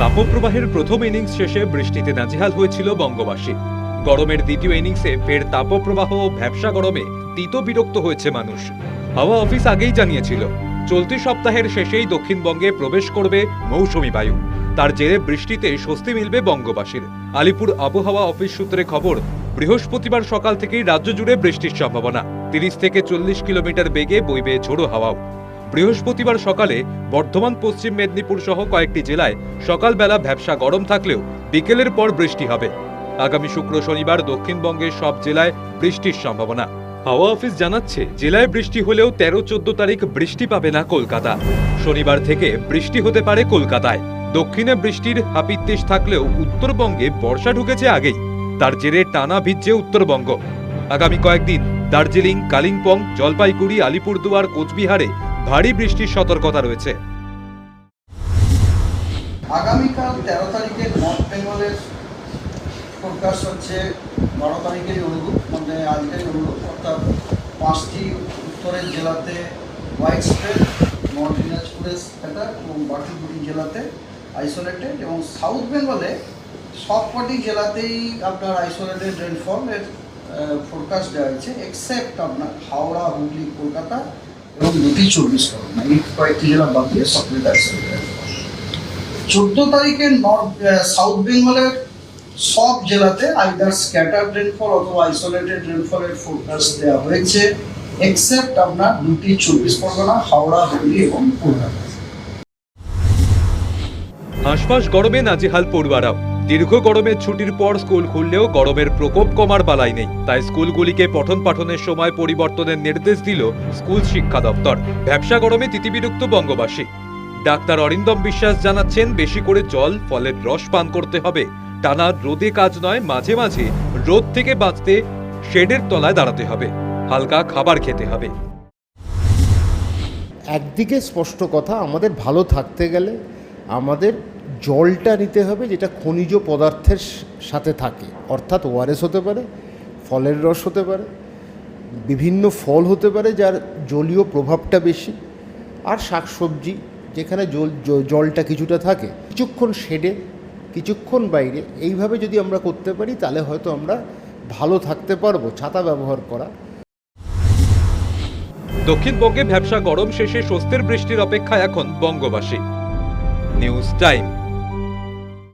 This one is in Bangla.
তাপপ্রবাহের প্রথম ইনিংস শেষে বৃষ্টিতে নাজেহাল হয়েছিল বঙ্গবাসী। গরমের দ্বিতীয় ইনিংসে ফের তাপপ্রবাহ ও ভ্যাবসা গরমে তীত বিরক্ত হয়েছে মানুষ। হাওয়া অফিস আগেই জানিয়েছিল, চলতি সপ্তাহের শেষেই দক্ষিণবঙ্গে প্রবেশ করবে মৌসুমী বায়ু। তার জেরে বৃষ্টিতে স্বস্তি মিলবে বঙ্গবাসীর। আলিপুর আবহাওয়া অফিস সূত্রে খবর, বৃহস্পতিবার সকাল থেকেই রাজ্য জুড়ে বৃষ্টির সম্ভাবনা। তিরিশ থেকে চল্লিশ কিলোমিটার বেগে বইবে ঝোড়ো হাওয়াও। বৃহস্পতিবার সকালে বর্ধমান, পশ্চিম মেদিনীপুর সহ কয়েকটি জেলায় সকালবেলা ভ্যাবসা গরম থাকলেও বিকেলের পর বৃষ্টি হবে। আগামী শুক্র শনিবার দক্ষিণবঙ্গের সব জেলায় বৃষ্টির সম্ভাবনা। হাওয়া অফিস জানাচ্ছে, জেলায় বৃষ্টি হলেও তেরো, চোদ্দ তারিখ বৃষ্টি পাবে না কলকাতা। শনিবার থেকে বৃষ্টি হতে পারে কলকাতায়। দক্ষিণে বৃষ্টির হাপিত্তেশ থাকলেও উত্তরবঙ্গে বর্ষা ঢুকেছে আগেই। তার জেরে টানা ভিজছে উত্তরবঙ্গ। আগামী কয়েকদিন দার্জিলিং, কালিম্পং, জলপাইগুড়ি, আলিপুরদুয়ার, কোচবিহারে ভারী বৃষ্টির সতর্কতা রয়েছে। আগামীকাল তেরো তারিখে নর্থ বেঙ্গলের ফোরকাস্ট হচ্ছে বারো তারিখের অনুরূপ মানে আজকের অনুরূপ, অর্থাৎ পাঁচটি উত্তরের জেলাতে হোয়াইট স্প্রেড নর্থ দিনাজপুরে স্ক্যাটার এবং বাকি দুটি জেলাতে আইসোলেটেড এবং সাউথ বেঙ্গলে সবকটি জেলাতেই আপনার আইসোলেটেড রেনফলের ফোরকাস্ট দেওয়া হয়েছে এক্সেপ্ট আপনার হাওড়া, হুগলি, কলকাতা এবং দুটি চব্বিশ পরগনা। কয়েকটি জেলা বাদ দিয়ে চোদ্দ তারিখে নর্থ সাউথ বেঙ্গলের সব জেলাতে আইদার স্ক্যাটার রেনফল অথবা আইসোলেটেড রেনফলের ফোরকাস্ট দেওয়া হয়েছে এক্সেপ্ট আপনার দুটি চব্বিশ পরগনা, হাওড়া, হুগলি এবং কলকাতা। হাঁসফাঁস গরমে নাজেহাল পড়ুয়ারাও। দীর্ঘ গরমের ছুটির পর স্কুল খুললেও গরমের প্রকোপ কমার বালাই নেই। তাই স্কুলগুলিকে পঠন পাঠনের সময় পরিবর্তনের নির্দেশ দিল স্কুল শিক্ষা দপ্তর। ব্যবসা গরমে তিতিবিরুক্ত বঙ্গবাসী। ডাক্তার অরিন্দম বিশ্বাস জানাচ্ছেন, বেশি করে জল, ফলের রস পান করতে হবে। টানা রোদে কাজ নয়, মাঝে মাঝে রোদ থেকে বাঁচতে শেডের তলায় দাঁড়াতে হবে। হালকা খাবার খেতে হবে। একদিকে স্পষ্ট কথা, আমাদের ভালো থাকতে গেলে আমাদের জলটা নিতে হবে যেটা খনিজ পদার্থের সাথে থাকে। অর্থাৎ ওআরএস হতে পারে, ফলের রস হতে পারে, বিভিন্ন ফল হতে পারে যার জলীয় প্রভাবটা বেশি। আর শাকসবজি, যেখানে জল জলটা কিছুটা থাকে। কিছুক্ষণ শেডে, কিছুক্ষণ বাইরে, এইভাবে যদি আমরা করতে পারি, তাহলে হয়তো আমরা ভালো থাকতে পারব, ছাতা ব্যবহার করা। দক্ষিণবঙ্গে ভ্যাবসা গরম শেষে স্বস্তির বৃষ্টির অপেক্ষা এখন বঙ্গবাসী। News Time.